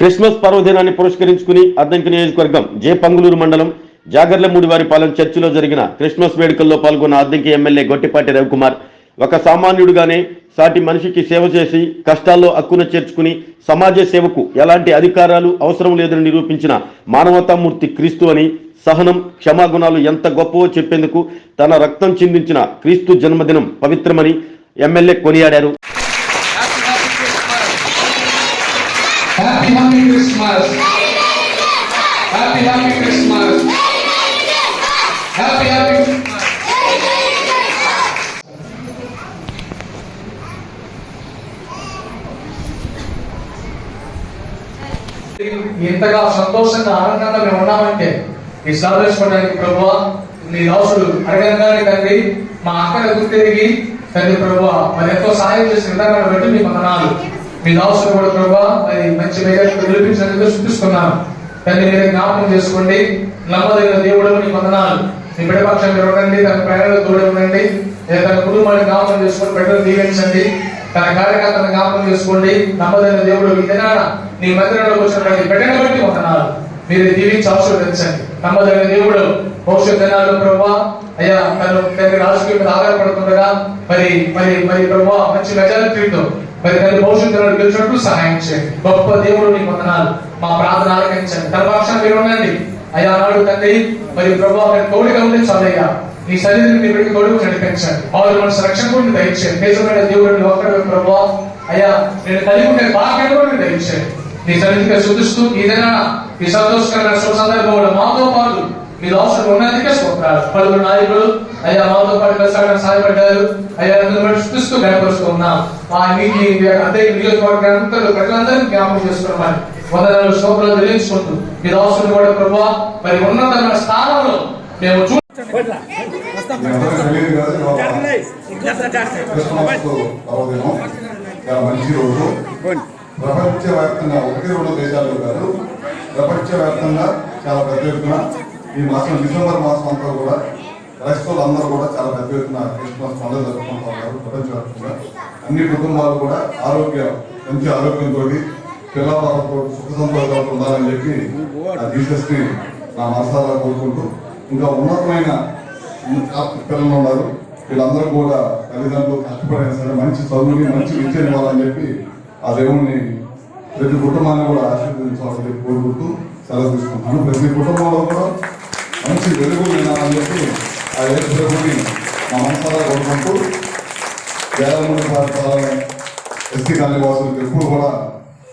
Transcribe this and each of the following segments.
Christmas పర్వదినాన్ని పురస్కరించుకుని అద్దంకి నియోజకవర్గం జే పంగులూరు మండలం జాగర్లమూడివారిపాలెం చర్చిలో జరిగిన క్రిస్మస్ వేడుకల్లో పాల్గొన్న అద్దంకి ఎమ్మెల్యే గొట్టిపాటి రవికుమార్ ఒక సామాన్యుడుగానే సాటి మనిషికి సేవ చేసి కష్టాల్లో అక్కున చేర్చుకుని సమాజ సేవకు ఎలాంటి అధికారాలు అవసరం లేదని నిరూపించిన మానవతామూర్తి క్రీస్తు అని సహనం క్షమాగుణాలు ఎంత గొప్పవో చెప్పేందుకు తన రక్తం చిందించిన క్రీస్తు జన్మదినం పవిత్రమని ఎమ్మెల్యే కొనియాడారు. Happy Happy Christmas. Happy Happy Christmas. Happy Happy Christmas. ఇంతగా సంతోషంగా ఆనందంగా మేము ఉన్నామంటే ఈ సాధించుకోవడానికి ప్రభు నీ దాసుడు అడగంగానే తండ్రి మా అక్కల గుర్తిరిగి తండ్రి ప్రభు మరి ఎంతో సహాయం చేసిన విధానాన్ని బట్టి మీ వందనాలు మీ అవసరం కూడా ప్రభా. మరి మంచి మెజార్టీ గెలిపించినందుకు చూపిస్తున్నాను. దాన్ని మీరు జ్ఞాపకం చేసుకోండి. నమ్మదగిన దేవుడు మీ వందనాలు. మీ బిడపక్షం మీరు ఉండండి తన ప్రయాణాలు తోడు ఉండండి. లేదా తన కుటుంబాన్ని జ్ఞాపకం చేసుకొని బిడ్డలు దీవించండి. తన కార్యకర్తను జ్ఞాపకం చేసుకోండి. నమ్మదైన దేవుడు ఈ నీ మందిరంలోకి వచ్చినటువంటి బిడ్డను బట్టి వందనాలు. మీరు దీవించి ఆశీర్వదించండి నమ్మదైన దేవుడు భవిష్యత్ దినాలు ప్రభా అయ్యా తను తండ్రి రాజకీయం మీద ఆధారపడుతుండగా మరి మరి మరి ప్రభా మంచి మెజారిటీతో మరి తల్లి భవిష్యత్తు దినాలు గెలిచినట్లు సహాయం చేయండి. గొప్ప దేవుడు నీకు వందనాలు. మా ప్రార్థన ఆలకించండి. తర్వాత మీరు ఉండండి అయ్యా నాడు తండ్రి మరి ప్రభా మీరు తోడుగా ఉండి చాలయ్యా నీ శరీరం నీ బిడ్డకి తోడుగా నడిపించండి. ఆరు మన రక్షణ కూడా దయచేయండి. నిజమైన దేవుడు ఒక్కడు ప్రభా. అయ్యా నేను కలిగి ఉండే భాగ్యం కూడా దయచేయండి. నీ సన్నిధిగా శుద్ధిస్తూ ఏదైనా నీ సంతోషకరమైన శుభ మాతో పాటు మీ దోషులు ఉన్నందుకే స్తోత్రాలు పలువురు నాయకులు అయ్యా మాతో పాటు కలిసి సహాయపడ్డారు. అయ్యా చూస్తూ బట్టి శుద్ధిస్తూ గడపరుస్తూ ఉన్నాం మా మీకు అదే నియోజకవర్గ ప్రజలందరినీ జ్ఞాపకం చేసుకున్నామని వందనాలు శోభలు వెలిగించుకుంటూ మీ దోషులు కూడా ప్రభావ మరి ఉన్నతమైన స్థానంలో మేము చూ మంచి రోజు ప్రపంచవ్యాప్తంగా ఒకటి రెండు దేశాల్లో కాదు ప్రపంచవ్యాప్తంగా చాలా పెద్ద ఎత్తున ఈ మాసం డిసెంబర్ మాసం అంతా కూడా క్రైస్తవులు అందరూ కూడా చాలా పెద్ద ఎత్తున క్రిస్మస్ పండుగ జరుపుకుంటూ ఉన్నారు ప్రపంచవ్యాప్తంగా. అన్ని కుటుంబాలు కూడా ఆరోగ్య మంచి ఆరోగ్యంతో పిల్లవాళ్ళతో సుఖ సంతోషాలతో ఉండాలని చెప్పి ఆ జీసస్ని నా మనసారా కోరుకుంటూ ఇంకా ఉన్నతమైన పిల్లలు ఉన్నారు. వీళ్ళందరూ కూడా తల్లిదండ్రులు కష్టపడైనా సరే మంచి చదువుని మంచి విద్యను ఇవ్వాలని చెప్పి ఆ దేవుణ్ణి ప్రతి కుటుంబాన్ని కూడా ఆశీర్వదించాలని చెప్పి కోరుకుంటూ సెలవు తీసుకుంటాను ప్రతి కుటుంబంలో కూడా మంచి వెలుగు వినాలని చెప్పి ఆ ఏ ప్రభుని మా మనసారా కోరుకుంటూ వేలమంది పాఠశాల ఎస్టీ కాలనీ వాసులకు ఎప్పుడు కూడా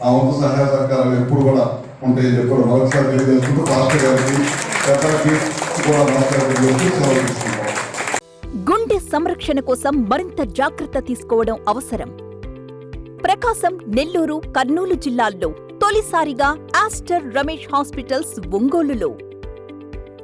ఆ వంతు సహాయ సహకారాలు ఎప్పుడు కూడా ఉంటాయని చెప్పి మరొకసారి తెలియజేసుకుంటూ రాష్ట్ర గారికి పెద్దలకి కూడా రాష్ట్ర గారికి సెలవు తీసుకుంటాం గుండె సంరక్షణ కోసం మరింత జాగ్రత్త తీసుకోవడం అవసరం. ప్రకాశం నెల్లూరు కర్నూలు జిల్లాల్లో తొలిసారిగా ఆస్టర్ రమేష్ హాస్పిటల్స్ ఒంగోలులో.